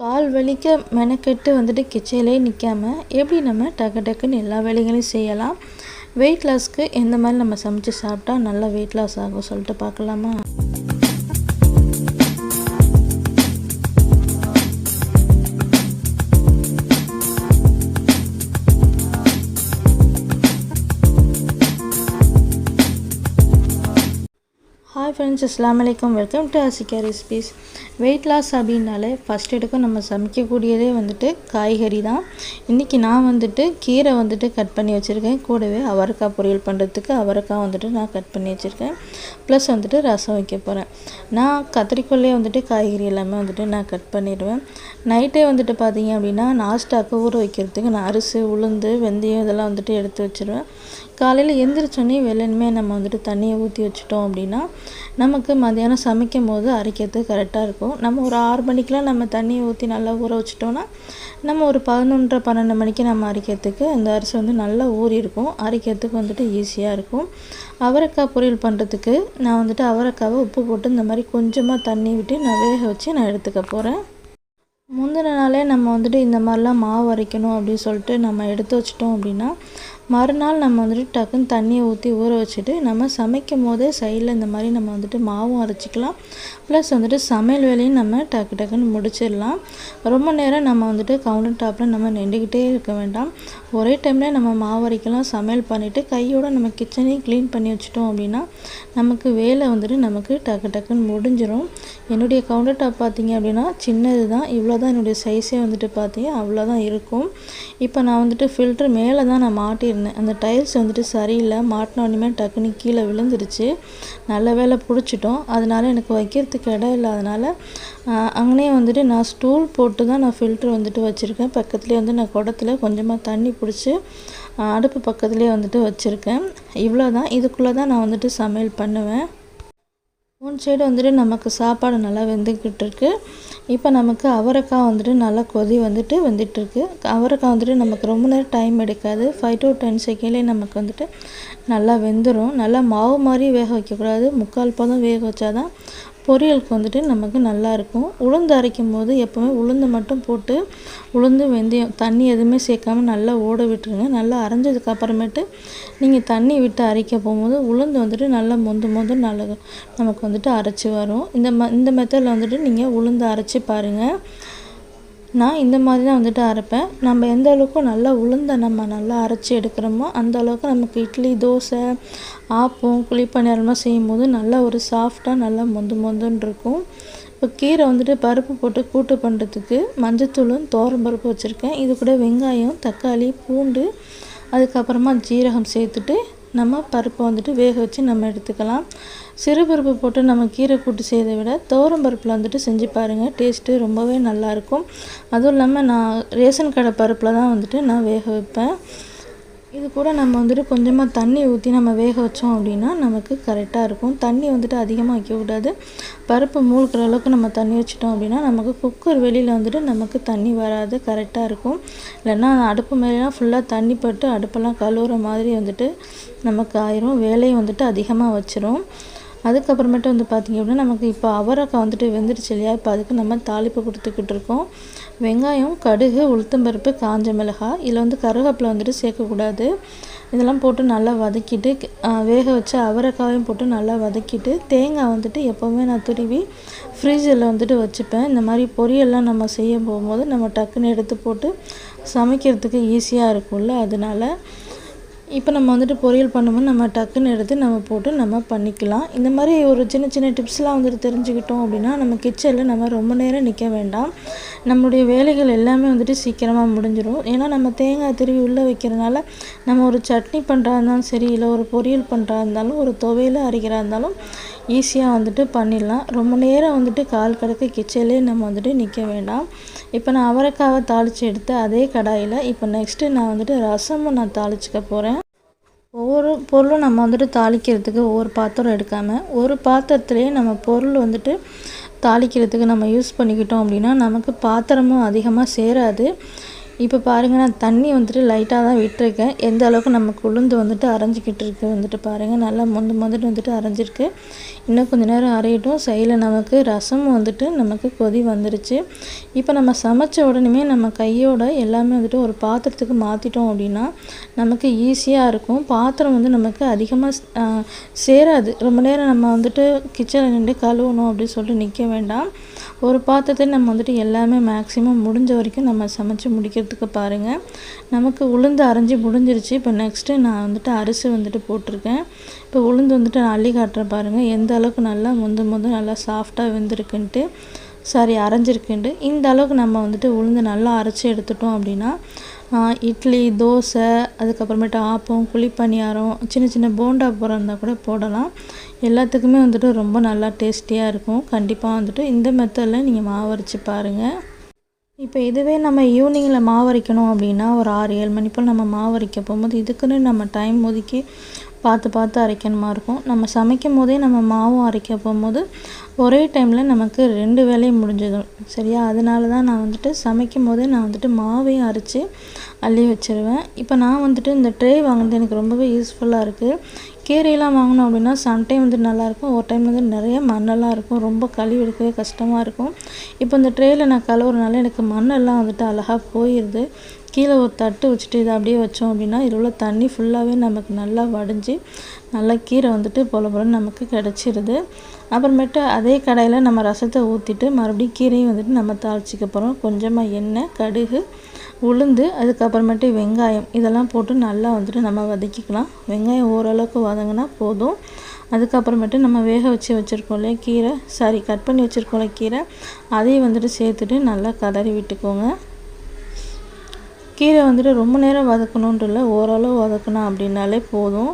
கால் வலிக்க மெனக்கெட்டு வந்துட்டு கிச்சனிலே நிற்காம எப்படி நம்ம டக்கு டக்குன்னு எல்லா வேலைகளையும் செய்யலாம்? வெயிட் லாஸ்க்கு எந்த மாதிரி நம்ம சமைச்சு சாப்பிட்டா நல்லா வெயிட் லாஸ் ஆகும் சொல்லிட்டு பார்க்கலாமா? ஹாய் ஃப்ரெண்ட்ஸ் அஸ்லாம் வலைக்கம் welcome to Asika recipes weight loss அப்படின்னாலே ஃபஸ்ட் எடுக்கும் நம்ம சமைக்கக்கூடியதே வந்துட்டு காய்கறி தான். இன்றைக்கி நான் வந்துட்டு கீரை வந்துட்டு கட் பண்ணி வச்சுருக்கேன். கூடவே அவரைக்காய் பொரியல் பண்ணுறதுக்கு அவரைக்காய் வந்துட்டு நான் கட் பண்ணி வச்சுருக்கேன். ப்ளஸ் வந்துட்டு ரசம் வைக்க போகிறேன் நான் கத்திரிக்கோல்லே வந்துட்டு காய்கறி எல்லாமே வந்துட்டு நான் கட் பண்ணிடுவேன். நைட்டே வந்துட்டு பார்த்தீங்க அப்படின்னா நாஸ்டாக்கு ஊற வைக்கிறதுக்கு நான் அரிசி உளுந்து வெந்தயம் இதெல்லாம் வந்துட்டு எடுத்து வச்சுருவேன். காலையில் எந்திரிச்சோன்னே வெள்ளனுமே நம்ம வந்துட்டு தண்ணியை ஊற்றி வச்சுட்டோம் அப்படின்னா நமக்கு மதியானம் சமைக்கும் போது அரைக்கிறதுக்கு கரெக்டாக இருக்கும். நம்ம ஒரு ஆறு மணிக்கெலாம் நம்ம தண்ணியை ஊற்றி நல்லா ஊற வச்சிட்டோன்னா நம்ம ஒரு பதினொன்றரை பன்னெண்டு மணிக்கு நம்ம அரைக்கிறதுக்கு அந்த அரிசி வந்து நல்லா ஊறி இருக்கும். அரைக்கிறதுக்கு வந்துட்டு ஈஸியாக இருக்கும். அவரைக்காய் பொரியல் பண்ணுறதுக்கு நான் வந்துட்டு அவரைக்காவை உப்பு போட்டு இந்த மாதிரி கொஞ்சமாக தண்ணி விட்டு நான் வேக வச்சு நான் எடுத்துக்க போகிறேன் முந்தின நாளே நம்ம வந்துட்டு இந்த மாதிரிலாம் மாவு அரைக்கணும் அப்படின்னு சொல்லிட்டு நம்ம எடுத்து வச்சிட்டோம் அப்படின்னா மறுநாள் நம்ம வந்துட்டு டக்குன்னு தண்ணியை ஊற்றி ஊற வச்சுட்டு நம்ம சமைக்கும் போதே சைடில் இந்த மாதிரி நம்ம வந்துட்டு மாவும் அரைச்சிக்கலாம். ப்ளஸ் வந்துட்டு சமையல் வேலையும் நம்ம டக்கு டக்குன்னு முடிச்சிடலாம். ரொம்ப நேரம் நம்ம வந்துட்டு கவுண்டர் டாப்பில் நம்ம நின்றுக்கிட்டே இருக்க வேண்டாம். ஒரே டைமில் நம்ம மாவு அரைக்கலாம் சமையல் பண்ணிவிட்டு கையோடு நம்ம கிச்சனையும் க்ளீன் பண்ணி வச்சிட்டோம் அப்படின்னா நமக்கு வேலை வந்துட்டு நமக்கு டக்கு டக்குன்னு முடிஞ்சிடும் என்னுடைய கவுண்டர் டாப் பார்த்திங்க அப்படின்னா சின்னது தான். இவ்வளோ தான் என்னுடைய சைஸே வந்துட்டு பார்த்தீங்க. அவ்வளோதான் இருக்கும். இப்போ நான் வந்துட்டு ஃபில்ட்ரு மேலே தான் நான் மாட்டியிருந்தேன். அந்த டைல்ஸ் வந்துட்டு சரியில்லை. மாட்டினோடனே டக்குன்னு கீழே விழுந்துருச்சு. நல்ல வேலை பிடிச்சிட்டோம். அதனால் எனக்கு வைக்கிறதுக்கு இடம் இல்லாதனால அங்கனே வந்துட்டு நான் ஸ்டூல் போட்டு தான் நான் ஃபில்ட்ரு வந்துட்டு வச்சுருக்கேன். பக்கத்துலேயே வந்து நான் குடத்துல கொஞ்சமாக தண்ணி பிடிச்சி அடுப்பு பக்கத்துலேயே வந்துட்டு வச்சுருக்கேன். இவ்வளோ தான் இதுக்குள்ளே தான் நான் வந்துட்டு சமையல் பண்ணுவேன். மூணு சைடு வந்துட்டு நமக்கு சாப்பாடு நல்லா வெந்துக்கிட்டு இருக்கு இப்போ நமக்கு அவரைக்காய் வந்துட்டு நல்லா கொதி வந்துட்டு வெந்துட்டுருக்கு. அவரைக்காய் வந்துட்டு நமக்கு ரொம்ப நேரம் டைம் எடுக்காது. ஃபைவ் டு டென் செகண்ட்லேயே நமக்கு வந்துட்டு நல்லா வெந்துடும் நல்லா மாவு மாதிரி வேக வைக்கக்கூடாது. முக்கால் பதம் வேக வச்சாதான் பொரியலுக்கு வந்துட்டு நமக்கு நல்லாயிருக்கும் உளுந்து அரைக்கும் போது எப்போவுமே உளுந்து மட்டும் போட்டு உளுந்து வெந்தயம் தண்ணி எதுவுமே சேர்க்காம நல்லா ஓட விட்டுருங்க. நல்லா அரைஞ்சதுக்கு அப்புறமேட்டு நீங்கள் தண்ணி விட்டு அரைக்க போகும்போது உளுந்து வந்துட்டு நல்லா மொந்து மொந்து நல்லா நமக்கு வந்துட்டு அரைச்சி வரும். இந்த ம இந்த மெத்தடில் வந்துட்டு நீங்கள் உளுந்து அரைச்சி பாருங்கள் நான் இந்த மாதிரி தான் வந்துட்டு அரைப்பேன். நம்ம எந்த அளவுக்கு நல்லா உளுந்தை நம்ம நல்லா அரைச்சி எடுக்கிறோமோ அந்த அளவுக்கு நமக்கு இட்லி தோசை ஆப்பம் குழிப்பணியாரம்லாம் செய்யும் போது நல்லா ஒரு சாஃப்டாக நல்லா மொந்து மொந்துன்னு இருக்கும். இப்போ கீரை வந்துட்டு பருப்பு போட்டு கூட்டு பண்ணுறதுக்கு மஞ்சத்தூளும் தோரம் பருப்பு வச்சுருக்கேன். இது கூட வெங்காயம் தக்காளி பூண்டு அதுக்கப்புறமா ஜீரகம் சேர்த்துட்டு நம்ம பருப்பை வந்துட்டு வேக வச்சு நம்ம எடுத்துக்கலாம். சிறு பருப்பு போட்டு நம்ம கீரை கூட்டு செய்வதை விட தோரம் பருப்பில் வந்துட்டு செஞ்சு பாருங்கள் டேஸ்ட்டு ரொம்பவே நல்லாயிருக்கும் அதுவும் இல்லாமல் நான் ரேஷன் கடை பருப்பில் தான் வந்துட்டு நான் வேக வைப்பேன். இது கூட நம்ம வந்துட்டு கொஞ்சமாக தண்ணி ஊற்றி நம்ம வேக வச்சோம் அப்படின்னா நமக்கு கரெக்டாக இருக்கும். தண்ணி வந்துட்டு அதிகமாக வைக்கக்கூடாது பருப்பு மூழ்கிற அளவுக்கு நம்ம தண்ணி வச்சிட்டோம் அப்படின்னா நமக்கு குக்கர் வெளியில் வந்துட்டு நமக்கு தண்ணி வராது கரெக்டாக இருக்கும். இல்லைன்னா அடுப்பு மேலாம் ஃபுல்லாக தண்ணி பட்டு அடுப்பெல்லாம் கழுவுற மாதிரி வந்துட்டு நமக்கு ஆயிரும். வேலையும் வந்துட்டு அதிகமாக வச்சிரும். அதுக்கப்புறமேட்டு வந்து பார்த்திங்க அப்படின்னா நமக்கு இப்போ அவரைக்காய் வந்துட்டு வெந்துருச்சு இல்லையா? இப்போ அதுக்கு நம்ம தாளிப்பு கொடுத்துக்கிட்டு இருக்கோம். வெங்காயம் கடுகு உளுத்தம்பருப்பு காஞ்ச மிளகாய். இதில் வந்து கருவேப்பிலை வந்துட்டு சேர்க்கக்கூடாது. இதெல்லாம் போட்டு நல்லா வதக்கிட்டு வேக வச்ச அவரைக்காயும் போட்டு நல்லா வதக்கிட்டு தேங்காய் வந்துட்டு எப்போவுமே நான் துருவி ஃப்ரிட்ஜில் வந்துட்டு வச்சுப்பேன். இந்த மாதிரி பொரியல்லாம் நம்ம செய்ய போகும்போது நம்ம டக்குன்னு எடுத்து போட்டு சமைக்கிறதுக்கு ஈஸியாக இருக்கும்ல அதனால இப்போ நம்ம வந்துட்டு பொரியல் பண்ணும்போது நம்ம டக்குன்னு எடுத்து நம்ம போட்டு நம்ம பண்ணிக்கலாம். இந்த மாதிரி ஒரு சின்ன சின்ன டிப்ஸ்லாம் வந்துட்டு தெரிஞ்சுக்கிட்டோம் அப்படின்னா நம்ம கிச்சனில் நம்ம ரொம்ப நேரம் நிற்க வேண்டாம். நம்மளுடைய வேலைகள் எல்லாமே வந்துட்டு சீக்கிரமாக முடிஞ்சிடும் ஏன்னா நம்ம தேங்காய் திருவி உள்ளே வைக்கிறதுனால நம்ம ஒரு சட்னி பண்ணுறா இருந்தாலும் சரி இல்லை ஒரு பொரியல் பண்ணுறா இருந்தாலும் ஒரு துவையில் அரைக்கிறா இருந்தாலும் ஈஸியாக வந்துட்டு பண்ணிடலாம். ரொம்ப நேரம் வந்துட்டு கால் கடக்க கிச்சன்லேயே நம்ம வந்துட்டு நிற்க வேண்டாம். இப்போ நான் அவரைக்காவை தாளித்து எடுத்து அதே கடாயில் இப்போ நெக்ஸ்ட்டு நான் வந்துட்டு ரசமும் நான் தாளிச்சிக்க போகிறேன் ஒவ்வொரு பொருளும் நம்ம வந்துட்டு தாளிக்கிறதுக்கு ஒவ்வொரு பாத்திரம் எடுக்காமல் ஒரு பாத்திரத்துலேயே நம்ம பொருள் வந்துட்டு தாளிக்கிறதுக்கு நம்ம யூஸ் பண்ணிக்கிட்டோம் அப்படின்னா நமக்கு பாத்திரமும் அதிகமாக சேராது. இப்போ பாருங்கள் நான் தண்ணி வந்துட்டு லைட்டாக தான் விட்டுருக்கேன். எந்த அளவுக்கு நமக்கு உளுந்து வந்துட்டு அரைஞ்சிக்கிட்டு இருக்கு வந்துட்டு பாருங்கள் நல்லா மொந்து மொந்துட்டு வந்துட்டு அரைஞ்சிருக்கு. இன்னும் கொஞ்ச நேரம் அரையட்டும். சைடில் நமக்கு ரசம் வந்துட்டு நமக்கு கொதி வந்துருச்சு. இப்போ நம்ம சமைச்ச உடனே நம்ம கையோட எல்லாமே வந்துட்டு ஒரு பாத்திரத்துக்கு மாற்றிட்டோம் அப்படின்னா நமக்கு ஈஸியாக இருக்கும். பாத்திரம் வந்து நமக்கு அதிகமாக சேராது. ரொம்ப நேரம் நம்ம வந்துட்டு கிச்சனில் நின்று கழுவணும் அப்படின்னு சொல்லிட்டு நிற்க வேண்டாம். ஒரு பாத்திரத்தை நம்ம வந்துட்டு எல்லாமே மேக்ஸிமம் முடிஞ்ச வரைக்கும் நம்ம சமைச்சு முடிக்கிறதுக்கு பாருங்கள் நமக்கு உளுந்து அரைஞ்சி முடிஞ்சிருச்சு. இப்போ நெக்ஸ்ட்டு நான் வந்துட்டு அரிசி வந்துட்டு போட்டிருக்கேன். இப்போ உளுந்து வந்துட்டு நான் அள்ளி காட்டுறேன் பாருங்கள் எந்த அளவுக்கு நல்லா முந்து முந்து நல்லா சாஃப்டாக வெந்திருக்குன்ட்டு. சாரி அரைஞ்சிருக்குன்ட்டு. இந்த அளவுக்கு நம்ம வந்துட்டு உளுந்து நல்லா அரைச்சி எடுத்துட்டோம் அப்படின்னா இட்லி தோசை அதுக்கப்புறமேட்டு ஆப்பம் குழிப்பணியாரம் சின்ன சின்ன போண்டா போகிற இருந்தால் கூட போடலாம். எல்லாத்துக்குமே வந்துட்டு ரொம்ப நல்லா டேஸ்டியாக இருக்கும். கண்டிப்பாக வந்துட்டு இந்த மெத்தடில் நீங்கள் மாவு அரைச்சி பாருங்கள் இப்போ இதுவே நம்ம ஈவினிங்கில் மாவு அரைக்கணும் அப்படின்னா ஒரு ஆறு ஏழு மணி போல் நம்ம மாவு அரைக்க போகும்போது இதுக்குன்னு நம்ம டைம் ஒதுக்கி பார்த்து பார்த்து அரைக்கணுமா இருக்கும். நம்ம சமைக்கும் போதே நம்ம மாவும் அரைக்க போகும்போது ஒரே டைமில் நமக்கு ரெண்டு வேலையும் முடிஞ்சிடும் சரியா? அதனால தான் நான் வந்துட்டு சமைக்கும் போதே நான் வந்துட்டு மாவையும் அரைச்சி அள்ளி வச்சிருவேன். இப்போ நான் வந்துட்டு இந்த ட்ரே வாங்கினது எனக்கு ரொம்பவே யூஸ்ஃபுல்லாக இருக்குது கீரையெல்லாம் வாங்கினோம் அப்படின்னா சம்டைம் வந்து நல்லாயிருக்கும் ஒரு டைம் வந்து நிறைய மண்ணெல்லாம் இருக்கும் ரொம்ப கழுவி எடுக்கவே கஷ்டமாக இருக்கும். இப்போ இந்த ட்ரேயில் நான் கழுவுறதுனால எனக்கு மண்ணெல்லாம் வந்துட்டு அழகாக போயிடுது கீழே ஒரு தட்டு வச்சுட்டு இதை அப்படியே வச்சோம் அப்படின்னா இதில் உள்ள தண்ணி ஃபுல்லாகவே நமக்கு நல்லா வடிஞ்சு நல்லா கீரை வந்துட்டு பொல பொலன்னு நமக்கு கிடச்சிருது. அப்புறமேட்டு அதே கடையில் நம்ம ரசத்தை ஊற்றிட்டு மறுபடியும் கீரையும் வந்துட்டு நம்ம தாளிச்சிக்க போகிறோம் கொஞ்சமாக எண்ணெய் கடுகு உளுந்து அதுக்கப்புறமேட்டு வெங்காயம். இதெல்லாம் போட்டு நல்லா வந்துட்டு நம்ம வதக்கிக்கலாம். வெங்காயம் ஓரளவுக்கு வதங்கினா போதும். அதுக்கப்புறமேட்டு நம்ம வேக வச்சு வச்சுருக்கோம்ல கீரை. சாரி கட் பண்ணி வச்சுருக்கோம்ல கீரை. அதையும் வந்துட்டு சேர்த்துட்டு நல்லா கதறி விட்டுக்கோங்க. கீரை வந்துட்டு ரொம்ப நேரம் வதக்கணுன்ட்டு இல்லை ஓரளவு வதக்கணும் அப்படின்னாலே போதும்.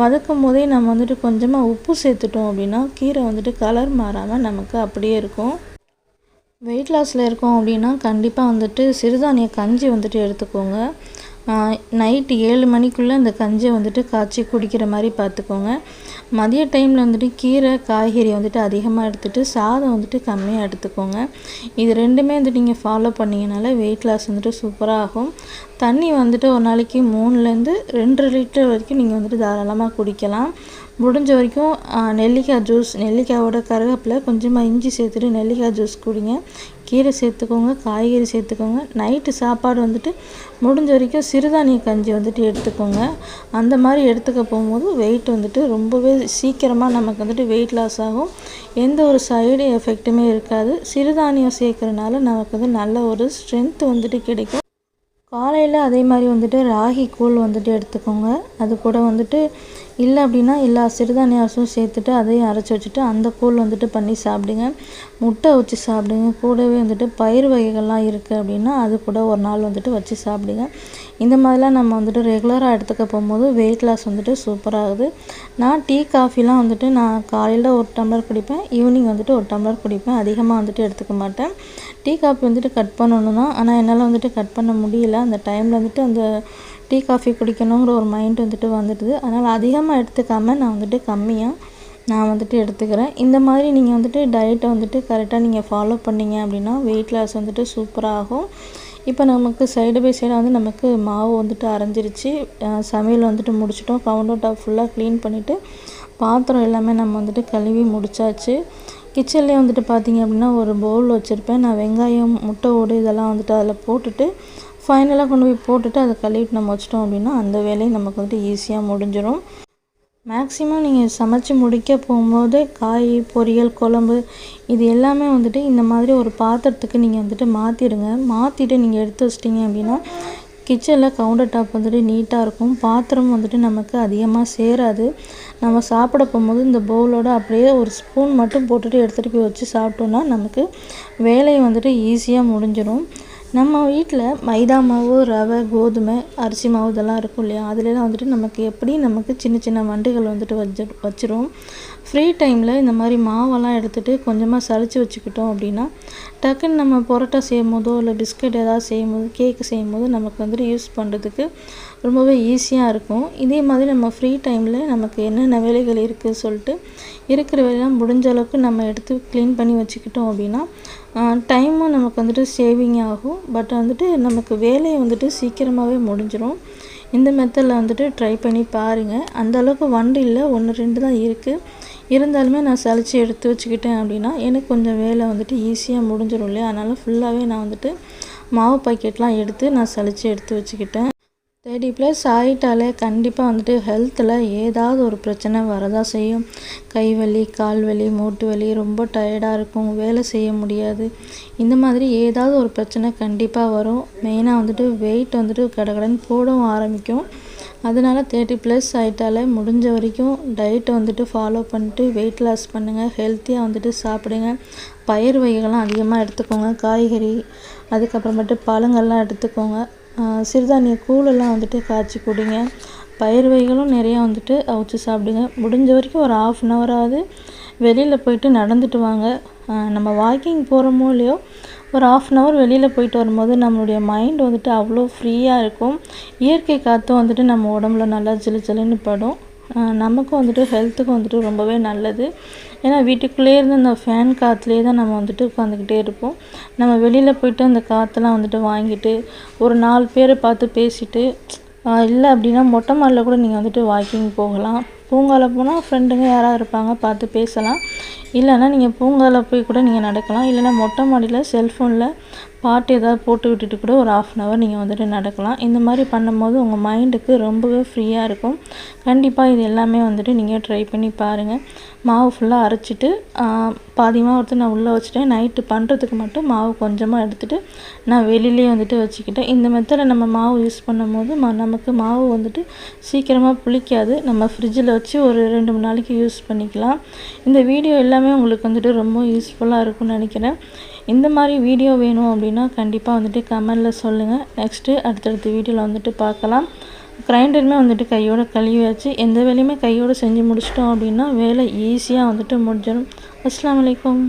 வதக்கும் போதே நம்ம வந்துட்டு கொஞ்சமாக உப்பு சேர்த்துட்டோம் அப்படின்னா கீரை வந்துட்டு கலர் மாறாமல் நமக்கு அப்படியே இருக்கும். வெயிட் லாஸில் இருக்கோம் அப்படின்னா கண்டிப்பாக வந்துட்டு சிறுதானிய கஞ்சி வந்துட்டு எடுத்துக்கோங்க. நைட்டு ஏழு மணிக்குள்ளே இந்த கஞ்சியை வந்துட்டு காய்ச்சி குடிக்கிற மாதிரி பார்த்துக்கோங்க. மதிய டைமில் வந்துட்டு கீரை காய்கறி வந்துட்டு அதிகமாக எடுத்துகிட்டு சாதம் வந்துட்டு கம்மியாக எடுத்துக்கோங்க. இது ரெண்டுமே வந்துட்டு நீங்கள் ஃபாலோ பண்ணிங்கனால வெயிட் லாஸ் வந்துட்டு சூப்பராக ஆகும். தண்ணி வந்துட்டு ஒரு நாளைக்கு மூணுலேருந்து ரெண்டு லிட்டர் வரைக்கும் நீங்கள் வந்துட்டு தாராளமாக குடிக்கலாம். முடிஞ்ச வரைக்கும் நெல்லிக்காய் ஜூஸ் நெல்லிக்காயோட கருவேப்பிலை கொஞ்சமாக இஞ்சி சேர்த்துட்டு நெல்லிக்காய் ஜூஸ் குடிங்க. கீரை சேர்த்துக்கோங்க காய்கறி சேர்த்துக்கோங்க. நைட்டு சாப்பாடு வந்துட்டு முடிஞ்ச வரைக்கும் சிறுதானிய கஞ்சி வந்துட்டு எடுத்துக்கோங்க. அந்த மாதிரி எடுத்துக்க போகும்போது வெயிட் வந்துட்டு ரொம்பவே சீக்கிரமாக நமக்கு வந்துட்டு வெயிட் லாஸ் ஆகும். எந்த ஒரு சைடு எஃபெக்ட்டுமே இருக்காது. சிறுதானியம் சேர்க்குறனால நமக்கு வந்து நல்ல ஒரு ஸ்ட்ரென்த் வந்துட்டு கிடைக்கும். காலையில் அதே மாதிரி வந்துட்டு ராகி கூழ் வந்துட்டு எடுத்துக்கோங்க. அது கூட வந்துட்டு இல்லை அப்படின்னா எல்லா சிறுதானிய சேர்த்துட்டு அதையும் அரைச்சி வச்சுட்டு அந்த கூழ் வந்துட்டு பண்ணி சாப்பிடுங்க. முட்டை வச்சு சாப்பிடுங்க. கூடவே வந்துட்டு பயிர் வகைகள்லாம் இருக்குது அப்படின்னா அது கூட ஒரு நாள் வந்துட்டு வச்சு சாப்பிடுங்க. இந்த மாதிரிலாம் நம்ம வந்துட்டு ரெகுலராக எடுத்துக்க போகும்போது வெயிட் லாஸ் வந்துட்டு சூப்பராகுது நான் டீ காஃபிலாம் வந்துட்டு நான் காலையில் ஒரு டம்ளர் குடிப்பேன். ஈவினிங் வந்துட்டு ஒரு டம்ளர் குடிப்பேன். அதிகமாக வந்துட்டு எடுத்துக்க மாட்டேன். டீ காஃபி வந்துட்டு கட் பண்ணணும் தான் ஆனால் என்னால் வந்துட்டு கட் பண்ண முடியல. அந்த டைமில் வந்துட்டு அந்த டீ காஃபி குடிக்கணுங்கிற ஒரு மைண்ட் வந்துட்டு வந்துடுது. அதனால் அதிகமாக எடுத்துக்காமல் நான் வந்துட்டு கம்மியாக நான் வந்துட்டு எடுத்துக்கிறேன். இந்த மாதிரி நீங்கள் வந்துட்டு டயட்டை வந்துட்டு கரெக்டாக நீங்கள் ஃபாலோ பண்ணிங்க அப்படின்னா வெயிட் லாஸ் வந்துட்டு சூப்பராகும் இப்போ நமக்கு சைடு பை சைடாக வந்து நமக்கு மாவு வந்துட்டு அரைஞ்சிருச்சு. சமையல் வந்துட்டு முடிச்சிட்டோம். கவுண்டர் டாப் ஃபுல்லாக க்ளீன் பண்ணிவிட்டு பாத்திரம் எல்லாமே நம்ம வந்துட்டு கழுவி முடிச்சாச்சு. கிச்சன்லேயே வந்துட்டு பார்த்திங்க அப்படின்னா ஒரு பவுல் வச்சுருப்பேன். நான் வெங்காயம் முட்டை ஓடு இதெல்லாம் வந்துட்டு அதில் போட்டுட்டு ஃபைனலாக கொண்டு போய் போட்டுட்டு அதை கழுவிட்டு நம்ம வச்சிட்டோம் அப்படின்னா அந்த வேலையை நமக்கு வந்துட்டு ஈஸியாக முடிஞ்சிடும் மேக்ஸிமம் நீங்கள் சமைச்சு முடிக்க போகும்போது காய் பொரியல் குழம்பு இது எல்லாமே வந்துட்டு இந்த மாதிரி ஒரு பாத்திரத்துக்கு நீங்கள் வந்துட்டு மாற்றிடுங்க மாற்றிட்டு நீங்கள் எடுத்து வச்சிட்டிங்க அப்படின்னா கிச்சனில் கவுண்டர் டாப் வந்துட்டு நீட்டாக இருக்கும். பாத்திரம் வந்துட்டு நமக்கு அதிகமாக சேராது. நம்ம சாப்பிட போகும்போது இந்த பவுலோட அப்படியே ஒரு ஸ்பூன் மட்டும் போட்டுட்டு எடுத்துகிட்டு போய் வச்சு சாப்பிட்டோன்னா நமக்கு வேலையை வந்துட்டு ஈஸியாக முடிஞ்சிடும் நம்ம வீட்டில் மைதா மாவு ரவை கோதுமை அரிசி மாவு இதெல்லாம் இருக்கும் இல்லையா? அதுலலாம் வந்துட்டு நமக்கு எப்படி நமக்கு சின்ன சின்ன வண்டுகள் வந்துட்டு வச்சு வச்சிரும்? ஃப்ரீ டைமில் இந்த மாதிரி மாவெல்லாம் எடுத்துகிட்டு கொஞ்சமாக சளிச்சு வச்சுக்கிட்டோம் அப்படின்னா டக்குன்னு நம்ம பரோட்டா செய்யும் போதோ இல்லை பிஸ்கட் ஏதாவது செய்யும் போது கேக்கு செய்யும் போது நமக்கு வந்துட்டு யூஸ் பண்ணுறதுக்கு ரொம்பவே ஈஸியாக இருக்கும். இதே மாதிரி நம்ம ஃப்ரீ டைமில் நமக்கு என்னென்ன வேலைகள் இருக்குது சொல்லிட்டு இருக்கிற வேலையெல்லாம் முடிஞ்ச அளவுக்கு நம்ம எடுத்து க்ளீன் பண்ணி வச்சுக்கிட்டோம் அப்படின்னா டைமும் நமக்கு வந்துட்டு சேவிங் ஆகும். பட் வந்துட்டு நமக்கு வேலையை வந்துட்டு சீக்கிரமாகவே முடிஞ்சிடும் இந்த மெத்தடில் வந்துட்டு ட்ரை பண்ணி பாருங்கள் அந்தளவுக்கு வண்டு இல்லை ஒன்று ரெண்டு தான் இருக்குது இருந்தாலுமே நான் சளிச்சு எடுத்து வச்சுக்கிட்டேன் அப்படின்னா எனக்கு கொஞ்சம் வேலை வந்துட்டு ஈஸியாக முடிஞ்சிடும் இல்லையா? அதனால் ஃபுல்லாகவே நான் வந்துட்டு மாவு பாக்கெட்லாம் எடுத்து நான் சளிச்சு எடுத்து வச்சுக்கிட்டேன். தேர்ட்டி ப்ளஸ் ஆகிட்டாலே கண்டிப்பாக வந்துட்டு ஹெல்த்தில் ஏதாவது ஒரு பிரச்சனை வரதான் செய்யும். கை வலி கால் வலி மூட்டு வலி ரொம்ப டயர்டாக இருக்கும். வேலை செய்ய முடியாது. இந்த மாதிரி ஏதாவது ஒரு பிரச்சனை கண்டிப்பாக வரும். மெயினாக வந்துட்டு வெயிட் வந்துட்டு கடகடன்னு போடவும் ஆரம்பிக்கும். அதனால் தேர்ட்டி ப்ளஸ் ஆகிட்டாலே முடிஞ்ச வரைக்கும் டயட்டை வந்துட்டு ஃபாலோ பண்ணிட்டு வெயிட் லாஸ் பண்ணுங்கள் ஹெல்த்தியாக வந்துட்டு சாப்பிடுங்க. பயிர் வகைகள்லாம் அதிகமாக எடுத்துக்கோங்க. காய்கறி அதுக்கப்புறமேட்டு பழங்கள்லாம் எடுத்துக்கோங்க. சிறுதானிய கூழெல்லாம் வந்துட்டு காய்ச்சி குடிங்க. பயிர் வகைகளும் நிறையா வந்துட்டு அவிச்சு சாப்பிடுங்க. முடிஞ்ச வரைக்கும் ஒரு ஆஃப் அன் ஹவராவது வெளியில் போயிட்டு நடந்துட்டு வாங்க. நம்ம வாக்கிங் போகிறோமோ இல்லையோ ஒரு ஆஃப் அன் ஹவர் வெளியில் போயிட்டு வரும்போது நம்மளுடைய மைண்ட் வந்துட்டு அவ்வளோ ஃப்ரீயாக இருக்கும். இயற்கை காற்றும் வந்துட்டு நம்ம உடம்புல நல்லா ஜிலு ஜிலுன்னு படும். நமக்கும் வந்துட்டு ஹெல்த்துக்கும் வந்துட்டு ரொம்பவே நல்லது. ஏன்னா வீட்டுக்குள்ளேயே இருந்து அந்த ஃபேன் காற்றுலேயே தான் நம்ம வந்துட்டு உட்காந்துக்கிட்டே இருப்போம். நம்ம வெளியில் போயிட்டு அந்த காற்றெல்லாம் வந்துட்டு வாங்கிட்டு ஒரு நாலு பேரை பார்த்து பேசிட்டு இல்லை அப்படின்னா மொட்டை மாடில் கூட நீங்கள் வந்துட்டு வாக்கிங் போகலாம். பூங்காவில் போனால் ஃப்ரெண்டுங்க யாராவது இருப்பாங்க பார்த்து பேசலாம். இல்லைன்னா நீங்கள் பூங்காவில் போய் கூட நீங்கள் நடக்கலாம். இல்லைன்னா மொட்டை மாடியில் செல்ஃபோனில் பாட்டு ஏதாவது போட்டு விட்டுட்டு கூட ஒரு ஆஃப் அன் ஹவர் நீங்கள் வந்துட்டு நடக்கலாம். இந்த மாதிரி பண்ணும்போது உங்கள் மைண்டுக்கு ரொம்பவே ஃப்ரீயாக இருக்கும். கண்டிப்பாக இது எல்லாமே வந்துட்டு நீங்கள் ட்ரை பண்ணி பாருங்கள் மாவு ஃபுல்லாக அரைச்சிட்டு பாதி மாவு எடுத்து நான் உள்ளே வச்சுட்டேன். நைட்டு பண்ணுறதுக்கு மட்டும் மாவு கொஞ்சமாக எடுத்துகிட்டு நான் வெளியிலே வந்துட்டு வச்சுக்கிட்டேன். இந்த மெத்தடை நம்ம மாவு யூஸ் பண்ணும்போது மா நமக்கு மாவு வந்துட்டு சீக்கிரமாக புளிக்காது. நம்ம ஃப்ரிட்ஜில் வச்சு ஒரு ரெண்டு மூணு நாளைக்கு யூஸ் பண்ணிக்கலாம். இந்த வீடியோ எல்லாமே உங்களுக்கு வந்துட்டு ரொம்ப யூஸ்ஃபுல்லாக இருக்கும்னு நினைக்கிறேன். இந்த மாதிரி வீடியோ வேணும் அப்படின்னா கண்டிப்பாக வந்துட்டு கமெண்டில் சொல்லுங்கள் நெக்ஸ்ட்டு அடுத்தடுத்த வீடியோவில் வந்துட்டு பார்க்கலாம். கிரைண்டருமே வந்துட்டு கையோட கழுவியாச்சு. எந்த வேலையுமே கையோடு செஞ்சு முடிச்சிட்டோம் அப்படின்னா வேலை ஈஸியாக வந்துட்டு முடிஞ்சிடும். அஸ்லாம் வலைக்கம்